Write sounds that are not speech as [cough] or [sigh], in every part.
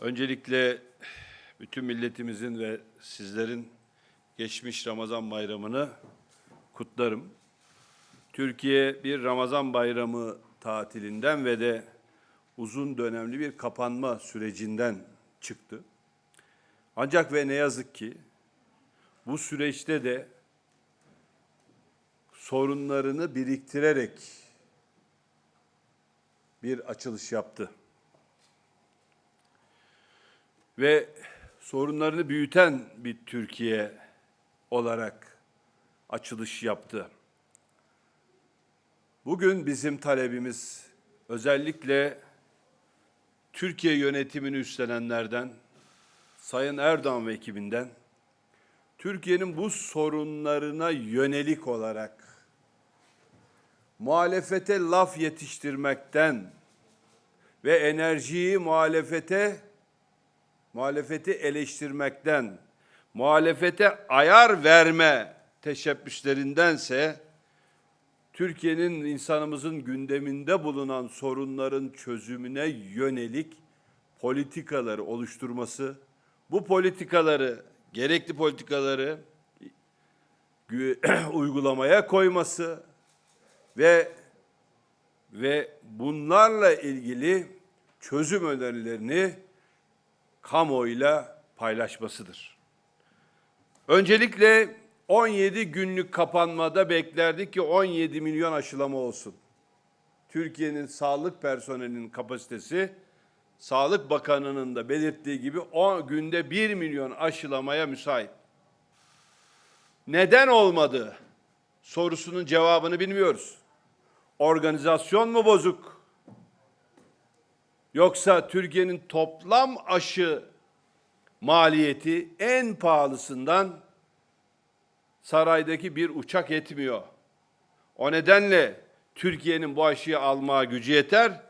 Öncelikle bütün milletimizin ve sizlerin geçmiş Ramazan bayramını kutlarım. Türkiye bir Ramazan bayramı tatilinden ve de uzun dönemli bir kapanma sürecinden çıktı. Ancak ve ne yazık ki bu süreçte de sorunlarını biriktirerek bir açılış yaptı. Ve sorunlarını büyüten bir Türkiye olarak açılış yaptı. Bugün bizim talebimiz özellikle Türkiye yönetimini üstlenenlerden, Sayın Erdoğan ve ekibinden, Türkiye'nin bu sorunlarına yönelik olarak muhalefete laf yetiştirmekten ve enerjiyi muhalefete muhalefeti eleştirmekten, muhalefete ayar verme teşebbüslerindense Türkiye'nin insanımızın gündeminde bulunan sorunların çözümüne yönelik politikaları oluşturması, bu politikaları, gerekli politikaları [clears throat] uygulamaya koyması ve ve bunlarla ilgili çözüm önerilerini kamuoyuyla paylaşmasıdır. Öncelikle 17 günlük kapanmada beklerdik ki 17 milyon aşılama olsun. Türkiye'nin sağlık personelinin kapasitesi Sağlık Bakanı'nın da belirttiği gibi o günde 1 milyon aşılamaya müsait. Neden olmadı sorusunun cevabını bilmiyoruz. Organizasyon mu bozuk? Yoksa Türkiye'nin toplam aşı maliyeti en pahalısından saraydaki bir uçak etmiyor. O nedenle Türkiye'nin bu aşıyı almaya gücü yeter.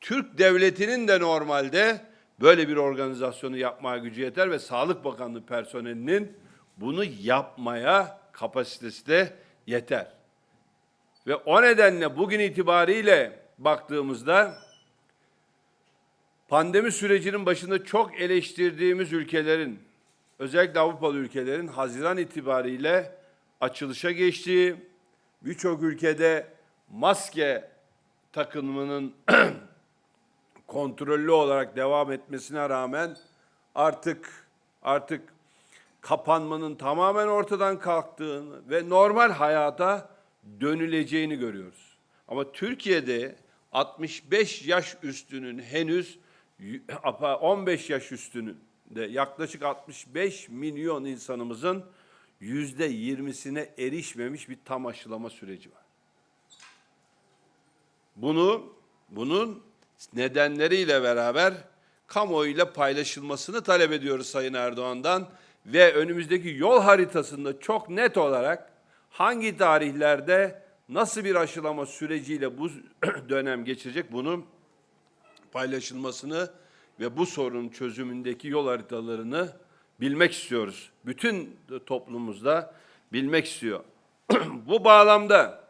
Türk devletinin de normalde böyle bir organizasyonu yapmaya gücü yeter ve Sağlık Bakanlığı personelinin bunu yapmaya kapasitesi de yeter. Ve o nedenle bugün itibariyle baktığımızda pandemi sürecinin başında çok eleştirdiğimiz ülkelerin, özellikle Avrupalı ülkelerin Haziran itibariyle açılışa geçtiği, birçok ülkede maske takımının [clears throat] kontrollü olarak devam etmesine rağmen artık artık kapanmanın tamamen ortadan kalktığını ve normal hayata dönüleceğini görüyoruz. Ama Türkiye'de 65 yaş üstünün henüz 15 yaş üstünün de yaklaşık 65 milyon insanımızın yüzde yirmisine erişmemiş bir tam aşılama süreci var. Bunu bunun nedenleriyle beraber kamuoyuyla paylaşılmasını talep ediyoruz Sayın Erdoğan'dan ve önümüzdeki yol haritasında çok net olarak hangi tarihlerde nasıl bir aşılama süreciyle bu [clears throat] dönem geçecek bunu paylaşılmasını ve bu sorunun çözümündeki yol haritalarını bilmek istiyoruz. Bütün toplumumuzda bilmek istiyor. [clears throat] bu bağlamda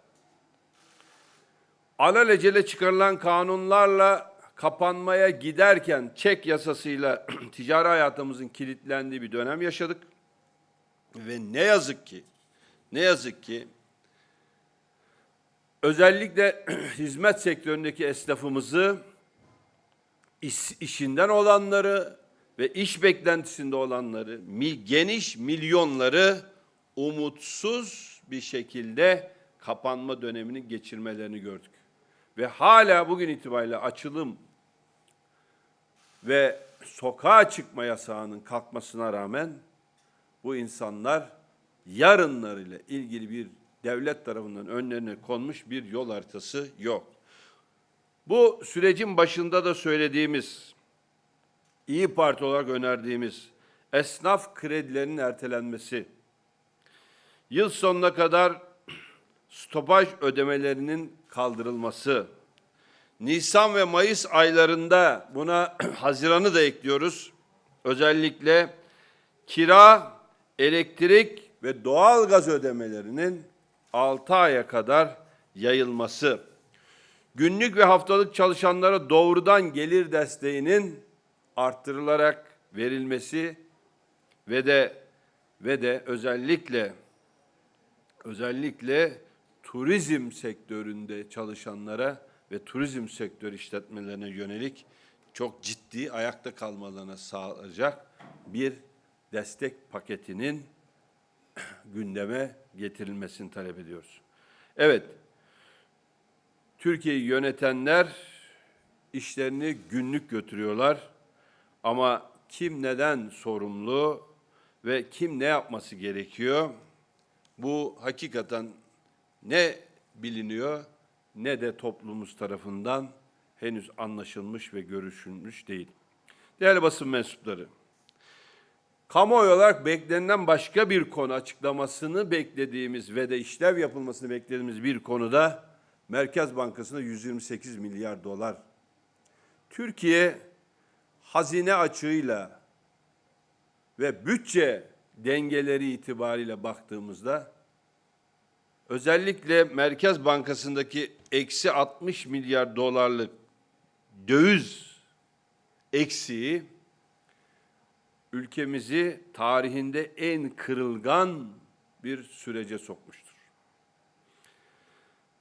alelacele çıkarılan kanunlarla kapanmaya giderken çek yasasıyla [clears throat] ticari hayatımızın kilitlendiği bir dönem yaşadık. Ve ne yazık ki, ne yazık ki özellikle [clears throat] hizmet sektöründeki esnafımızı iş, işinden olanları ve iş beklentisinde olanları, geniş milyonları umutsuz bir şekilde kapanma dönemini geçirmelerini gördük. Ve hala bugün itibariyle açılım ve sokağa çıkma yasağının kalkmasına rağmen bu insanlar yarınlarıyla ilgili bir devlet tarafından önlerine konmuş bir yol haritası yok. Bu sürecin başında da söylediğimiz, İyi Parti olarak önerdiğimiz esnaf kredilerinin ertelenmesi, yıl sonuna kadar stopaj ödemelerinin kaldırılması, Nisan ve Mayıs aylarında buna [clears throat] Haziran'ı da ekliyoruz. Özellikle kira, elektrik ve doğal gaz ödemelerinin 6 aya kadar yayılması, günlük ve haftalık çalışanlara doğrudan gelir desteğinin arttırılarak verilmesi ve de ve de özellikle özellikle turizm sektöründe çalışanlara ve turizm sektör işletmelerine yönelik çok ciddi ayakta kalmalarına sağlayacak bir destek paketinin gündeme getirilmesini talep ediyoruz. Evet, Türkiye'yi yönetenler işlerini günlük götürüyorlar ama kim neden sorumlu ve kim ne yapması gerekiyor? Bu hakikaten ne biliniyor ne de toplumumuz tarafından henüz anlaşılmış ve görüşülmüş değil. Değerli basın mensupları, kamuoyu olarak beklenen başka bir konu açıklamasını beklediğimiz ve de işlev yapılmasını beklediğimiz bir konuda Merkez Bankası'na 128 milyar dolar. Türkiye hazine açığıyla ve bütçe dengeleri itibariyle baktığımızda özellikle Merkez Bankası'ndaki eksi 60 milyar dolarlık döviz eksiği ülkemizi tarihinde en kırılgan bir sürece sokmuştur.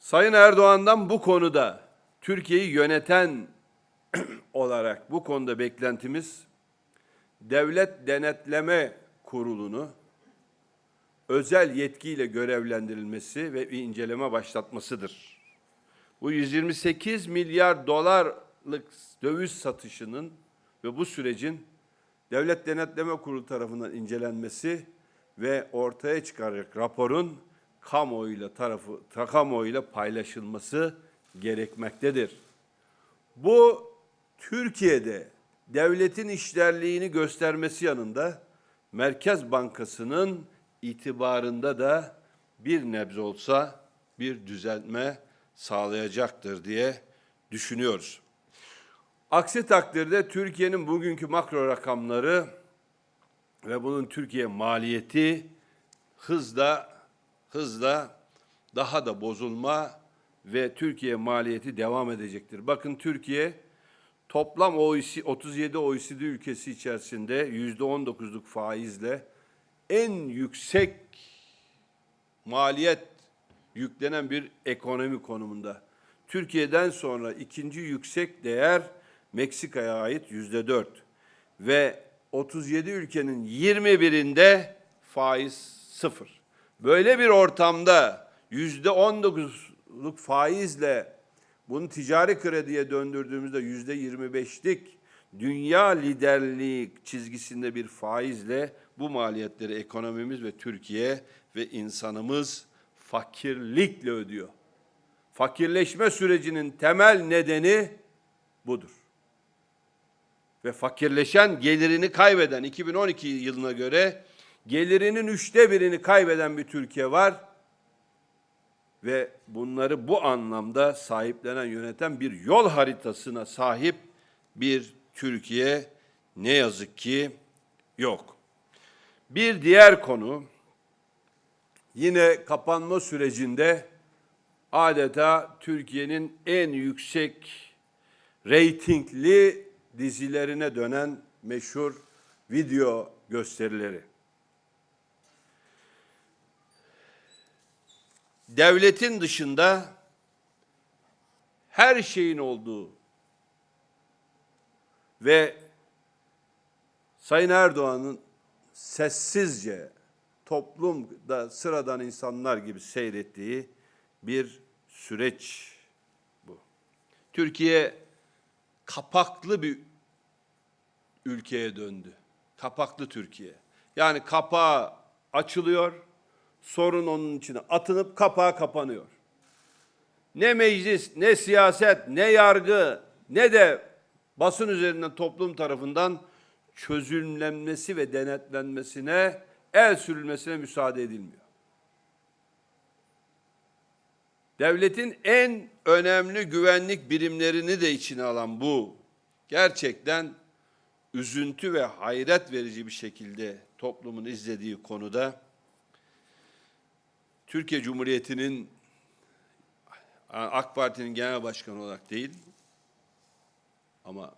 Sayın Erdoğan'dan bu konuda Türkiye'yi yöneten [clears throat] olarak bu konuda beklentimiz Devlet Denetleme Kurulu'nu özel yetkiyle görevlendirilmesi ve bir inceleme başlatmasıdır. Bu 128 milyar dolarlık döviz satışının ve bu sürecin Devlet Denetleme Kurulu tarafından incelenmesi ve ortaya çıkaracak raporun kamuoyuyla tarafı kamuoyuyla paylaşılması gerekmektedir. Bu Türkiye'de devletin işlerliğini göstermesi yanında Merkez Bankası'nın itibarında da bir nebze olsa bir düzeltme sağlayacaktır diye düşünüyoruz. Aksi takdirde Türkiye'nin bugünkü makro rakamları ve bunun Türkiye maliyeti hızla hızla daha da bozulma ve Türkiye maliyeti devam edecektir. Bakın Türkiye toplam OECD, 37 OECD ülkesi içerisinde yüzde 19'luk faizle en yüksek maliyet yüklenen bir ekonomi konumunda. Türkiye'den sonra ikinci yüksek değer Meksika'ya ait yüzde dört ve 37 ülkenin 21'inde faiz sıfır. Böyle bir ortamda yüzde 19'luk faizle bunu ticari krediye döndürdüğümüzde yüzde 25'lik dünya liderliği çizgisinde bir faizle bu maliyetleri ekonomimiz ve Türkiye ve insanımız fakirlikle ödüyor. Fakirleşme sürecinin temel nedeni budur. Ve fakirleşen gelirini kaybeden 2012 yılına göre gelirinin üçte birini kaybeden bir Türkiye var. Ve bunları bu anlamda sahiplenen, yöneten bir yol haritasına sahip bir Türkiye ne yazık ki yok. Bir diğer konu yine kapanma sürecinde adeta Türkiye'nin en yüksek reytingli dizilerine dönen meşhur video gösterileri. Devletin dışında her şeyin olduğu ve Sayın Erdoğan'ın sessizce toplumda sıradan insanlar gibi seyrettiği bir süreç bu. Türkiye kapaklı bir ülkeye döndü. Kapaklı Türkiye. Yani kapağı açılıyor, sorun onun içine atınıp kapağı kapanıyor. Ne meclis, ne siyaset, ne yargı, ne de basın üzerinden toplum tarafından çözümlenmesi ve denetlenmesine, el sürülmesine müsaade edilmiyor. Devletin en önemli güvenlik birimlerini de içine alan bu gerçekten üzüntü ve hayret verici bir şekilde toplumun izlediği konuda Türkiye Cumhuriyeti'nin AK Parti'nin genel başkanı olarak değil ama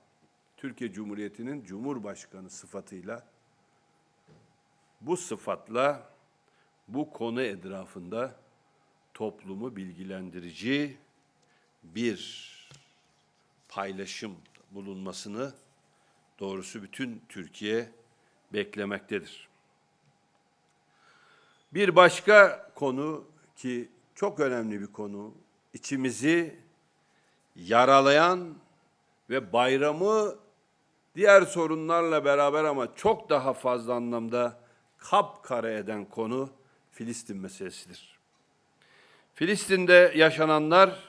Türkiye Cumhuriyeti'nin Cumhurbaşkanı sıfatıyla bu sıfatla bu konu etrafında toplumu bilgilendirici bir paylaşım bulunmasını doğrusu bütün Türkiye beklemektedir. Bir başka konu ki çok önemli bir konu, içimizi yaralayan ve bayramı diğer sorunlarla beraber ama çok daha fazla anlamda kapkara eden konu Filistin meselesidir. Filistin'de yaşananlar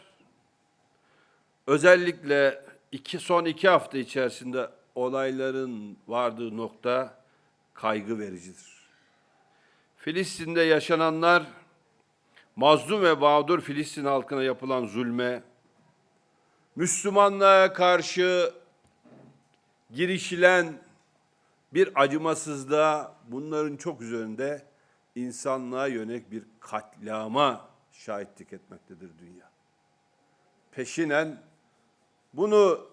özellikle iki, son iki hafta içerisinde olayların vardığı nokta kaygı vericidir. Filistin'de yaşananlar mazlum ve mağdur Filistin halkına yapılan zulme, Müslümanlığa karşı girişilen bir acımasızlığa bunların çok üzerinde insanlığa yönelik bir katliama şahitlik etmektedir dünya. Peşinen bunu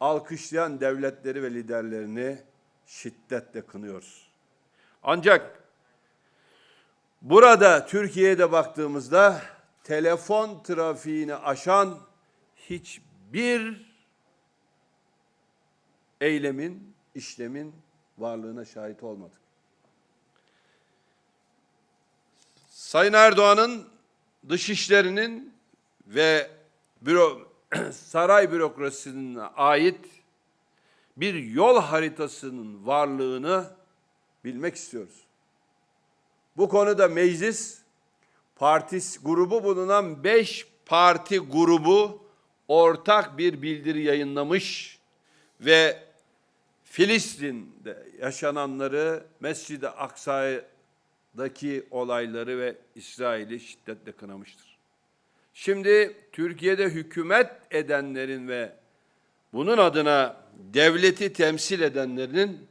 alkışlayan devletleri ve liderlerini şiddetle kınıyoruz. Ancak burada Türkiye'de baktığımızda telefon trafiğini aşan hiçbir eylemin, işlemin varlığına şahit olmadık. Sayın Erdoğan'ın dışişlerinin ve büro, [clears throat] saray bürokrasisine ait bir yol haritasının varlığını bilmek istiyoruz. Bu konuda meclis partis grubu bulunan beş parti grubu ortak bir bildiri yayınlamış ve Filistin'de yaşananları, Mescid-i Aksa'daki olayları ve İsrail'i şiddetle kınamıştır. Şimdi Türkiye'de hükümet edenlerin ve bunun adına devleti temsil edenlerin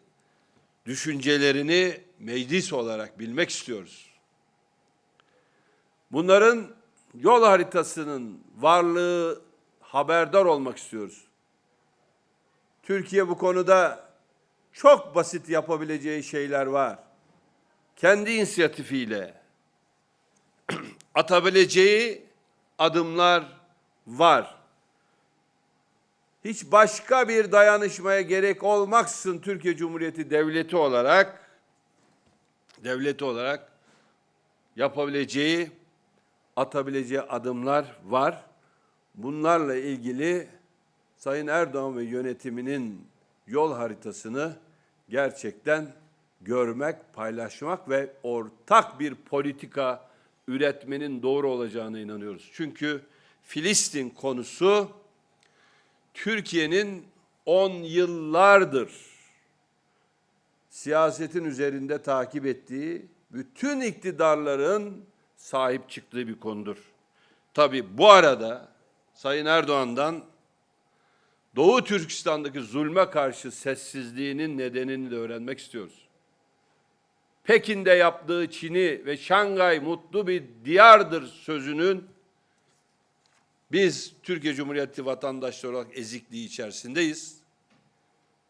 düşüncelerini meclis olarak bilmek istiyoruz. Bunların yol haritasının varlığı haberdar olmak istiyoruz. Türkiye bu konuda çok basit yapabileceği şeyler var. Kendi inisiyatifiyle [clears throat] atabileceği adımlar var. Hiç başka bir dayanışmaya gerek olmaksızın Türkiye Cumhuriyeti devleti olarak devleti olarak yapabileceği, atabileceği adımlar var. Bunlarla ilgili Sayın Erdoğan ve yönetiminin yol haritasını gerçekten görmek, paylaşmak ve ortak bir politika üretmenin doğru olacağına inanıyoruz. Çünkü Filistin konusu Türkiye'nin on yıllardır siyasetin üzerinde takip ettiği, bütün iktidarların sahip çıktığı bir konudur. Tabi bu arada Sayın Erdoğan'dan Doğu Türkistan'daki zulme karşı sessizliğinin nedenini de öğrenmek istiyoruz. Pekin'de yaptığı Çin'i ve Şangay mutlu bir diyardır sözünün biz Türkiye Cumhuriyeti vatandaşları olarak ezikliği içerisindeyiz.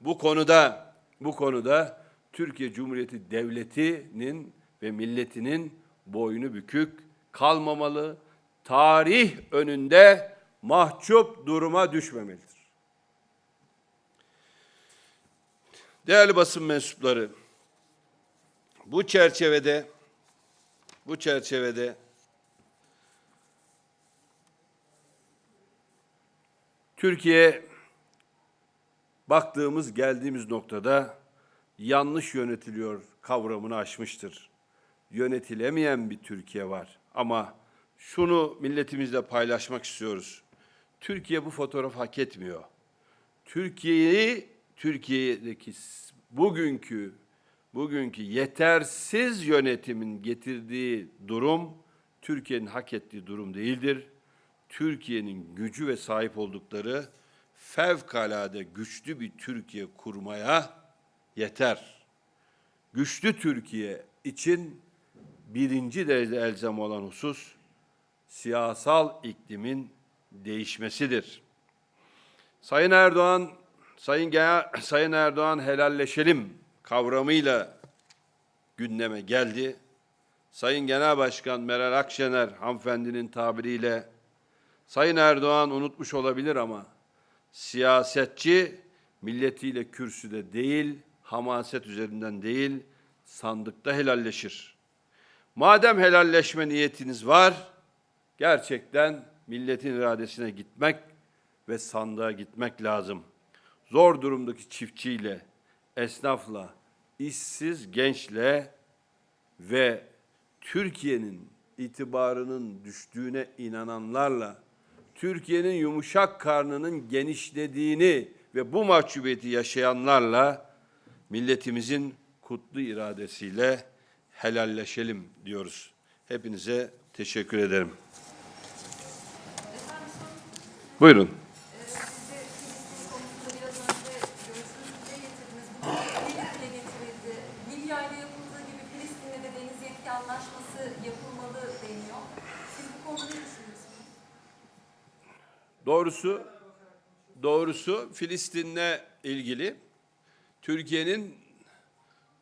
Bu konuda bu konuda Türkiye Cumhuriyeti devletinin ve milletinin boynu bükük kalmamalı. Tarih önünde mahcup duruma düşmemelidir. Değerli basın mensupları, bu çerçevede bu çerçevede Türkiye baktığımız geldiğimiz noktada yanlış yönetiliyor kavramını aşmıştır. Yönetilemeyen bir Türkiye var ama şunu milletimizle paylaşmak istiyoruz. Türkiye bu fotoğraf hak etmiyor. Türkiye'yi Türkiye'deki bugünkü bugünkü yetersiz yönetimin getirdiği durum Türkiye'nin hak ettiği durum değildir. Türkiye'nin gücü ve sahip oldukları fevkalade güçlü bir Türkiye kurmaya yeter. Güçlü Türkiye için birinci derece elzem olan husus siyasal iklimin değişmesidir. Sayın Erdoğan Sayın, Genel, Sayın Erdoğan helalleşelim kavramıyla gündeme geldi. Sayın Genel Başkan Meral Akşener hanımefendinin tabiriyle Sayın Erdoğan unutmuş olabilir ama siyasetçi milletiyle kürsüde değil, hamaset üzerinden değil, sandıkta helalleşir. Madem helalleşme niyetiniz var, gerçekten milletin iradesine gitmek ve sandığa gitmek lazım. Zor durumdaki çiftçiyle, esnafla, işsiz gençle ve Türkiye'nin itibarının düştüğüne inananlarla Türkiye'nin yumuşak karnının genişlediğini ve bu mahcubiyeti yaşayanlarla milletimizin kutlu iradesiyle helalleşelim diyoruz. Hepinize teşekkür ederim. Buyurun. Anlaşması yapılmalı deniyor. Siz bu konuda? Doğrusu doğrusu Filistin'le ilgili Türkiye'nin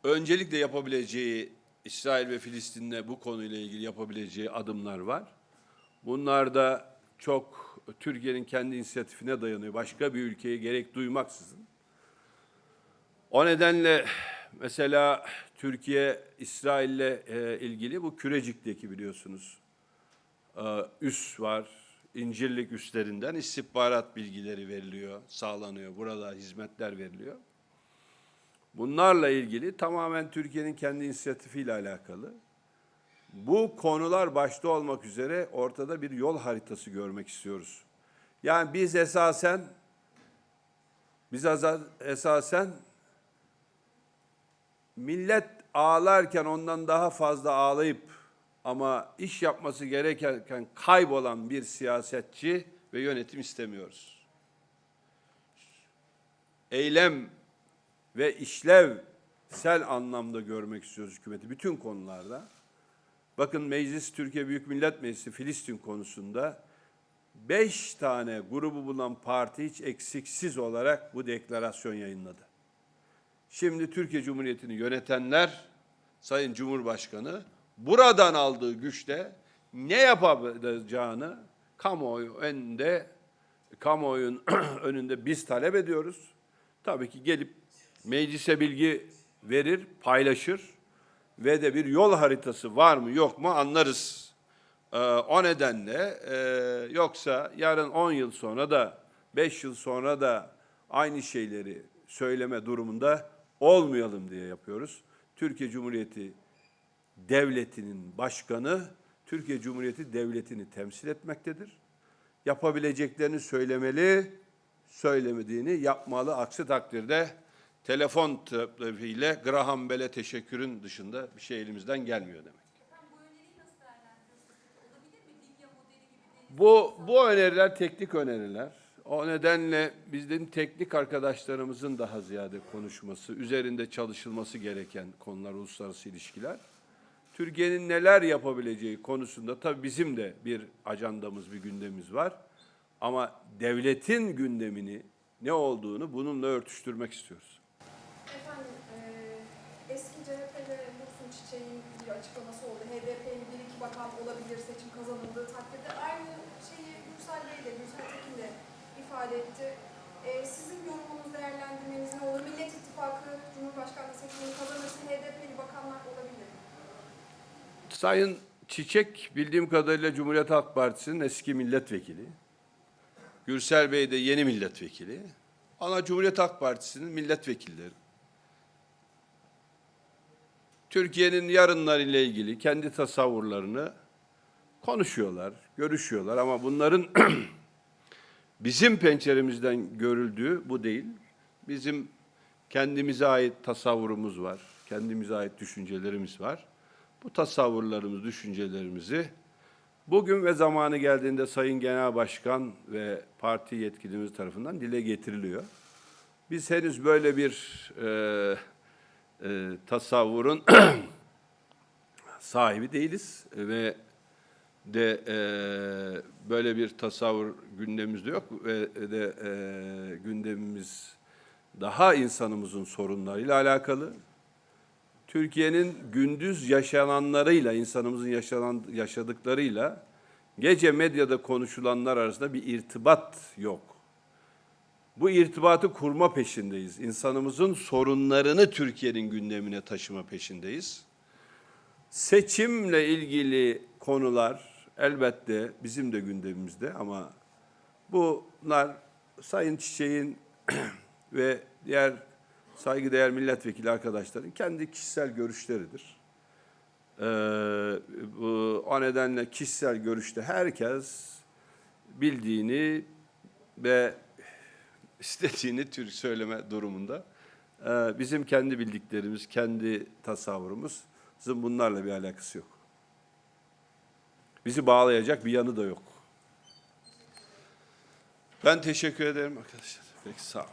öncelikle yapabileceği İsrail ve Filistin'le bu konuyla ilgili yapabileceği adımlar var. Bunlar da çok Türkiye'nin kendi inisiyatifine dayanıyor. Başka bir ülkeye gerek duymaksızın. O nedenle mesela Türkiye İsrail'le e, ilgili bu Kürecik'teki biliyorsunuz e, üs var. İncirlik üslerinden istihbarat bilgileri veriliyor, sağlanıyor. Burada hizmetler veriliyor. Bunlarla ilgili tamamen Türkiye'nin kendi inisiyatifiyle alakalı. Bu konular başta olmak üzere ortada bir yol haritası görmek istiyoruz. Yani biz esasen biz esasen millet ağlarken ondan daha fazla ağlayıp ama iş yapması gerekirken kaybolan bir siyasetçi ve yönetim istemiyoruz. Eylem ve işlevsel anlamda görmek istiyoruz hükümeti bütün konularda. Bakın Meclis Türkiye Büyük Millet Meclisi Filistin konusunda beş tane grubu bulan parti hiç eksiksiz olarak bu deklarasyon yayınladı. Şimdi Türkiye Cumhuriyeti'ni yönetenler, Sayın Cumhurbaşkanı buradan aldığı güçle ne yapabileceğini kamuoyu önünde, kamuoyun [clears throat] önünde biz talep ediyoruz. Tabii ki gelip meclise bilgi verir, paylaşır ve de bir yol haritası var mı yok mu anlarız. Ee, o nedenle e, yoksa yarın 10 yıl sonra da 5 yıl sonra da aynı şeyleri söyleme durumunda olmayalım diye yapıyoruz. Türkiye Cumhuriyeti devletinin başkanı Türkiye Cumhuriyeti devletini temsil etmektedir. Yapabileceklerini söylemeli, söylemediğini yapmalı. Aksi takdirde telefon trafiğiyle Graham Bell'e teşekkürün dışında bir şey elimizden gelmiyor demek. Bu Bu, öneriler teknik öneriler. O nedenle bizden teknik arkadaşlarımızın daha ziyade konuşması, üzerinde çalışılması gereken konular uluslararası ilişkiler. Türkiye'nin neler yapabileceği konusunda tabii bizim de bir ajandamız, bir gündemimiz var. Ama devletin gündemini ne olduğunu bununla örtüştürmek istiyoruz. Efendim, eee, eski CHP'de Dursun Çiçek'in bir açıklaması oldu. HDP'li bir iki bakan olabilir seçim kazanıldığı takdirde. Aynı şeyi Gürsel Bey de, Gürsel Tekin de ifade etti. Eee, sizin yorumunuz, değerlendirmeniz ne olur? Millet İttifakı Cumhurbaşkanlığı seçimini kazanırsa HDP'li bakanlar olabilir? Sayın Çiçek bildiğim kadarıyla Cumhuriyet Halk Partisi'nin eski milletvekili. Gürsel Bey de yeni milletvekili. Ama Cumhuriyet Halk Partisi'nin milletvekilleri. Türkiye'nin yarınları ile ilgili kendi tasavvurlarını konuşuyorlar, görüşüyorlar ama bunların [clears throat] bizim penceremizden görüldüğü bu değil. Bizim kendimize ait tasavvurumuz var, kendimize ait düşüncelerimiz var. Bu tasavvurlarımız, düşüncelerimizi bugün ve zamanı geldiğinde Sayın Genel Başkan ve parti yetkilimiz tarafından dile getiriliyor. Biz henüz böyle bir e, e, tasavvurun [clears throat] sahibi değiliz ve de e, böyle bir tasavvur gündemimizde yok ve de e, gündemimiz daha insanımızın sorunlarıyla alakalı. Türkiye'nin gündüz yaşananlarıyla, insanımızın yaşanan, yaşadıklarıyla gece medyada konuşulanlar arasında bir irtibat yok. Bu irtibatı kurma peşindeyiz. İnsanımızın sorunlarını Türkiye'nin gündemine taşıma peşindeyiz. Seçimle ilgili konular elbette bizim de gündemimizde ama bunlar Sayın Çiçek'in [clears throat] ve diğer saygıdeğer milletvekili arkadaşların kendi kişisel görüşleridir. Ee, bu, o nedenle kişisel görüşte herkes bildiğini ve istediğini Türk söyleme durumunda. Ee, bizim kendi bildiklerimiz, kendi tasavvurumuzun bunlarla bir alakası yok. Bizi bağlayacak bir yanı da yok. Ben teşekkür ederim arkadaşlar. Peki sağ olun.